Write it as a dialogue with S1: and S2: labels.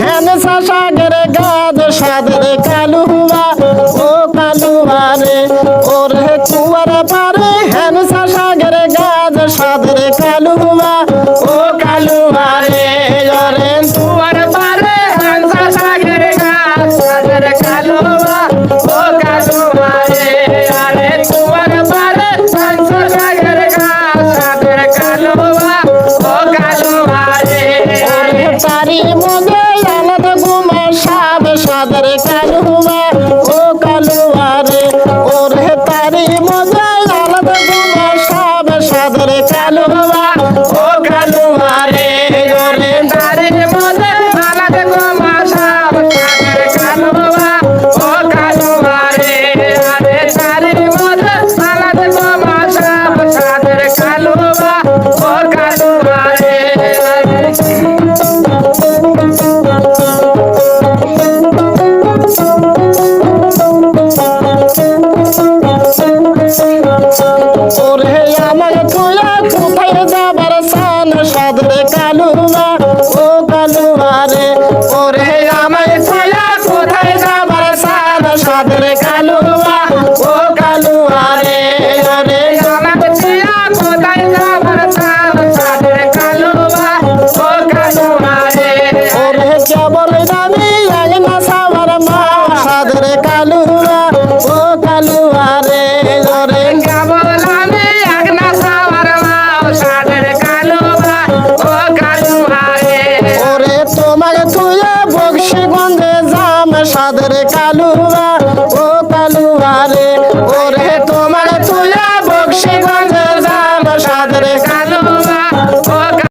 S1: হেন সাগরে গাদ সাদরে কালুয়া, ও কালুয়া রে, ওরে কুয়ার পারে হেন সাগরে গাদ সাদরে কালুয়া, ও কালুয়া রে, ওরে কুয়ার পারে হেন সাগরে গাদ সাদরে কালুয়া, ও কালুয়া রে আরে কুয়ার পারে হেন সাগরে গাদ সাদরে কালুয়া, ও তারি মনে হুয়া ও কালুয়ারে ওরে তারি মজা আলাদা গুমা সাবে সাদরে কালুয়া ও কালুয়ারে ওরে সাদরে কালু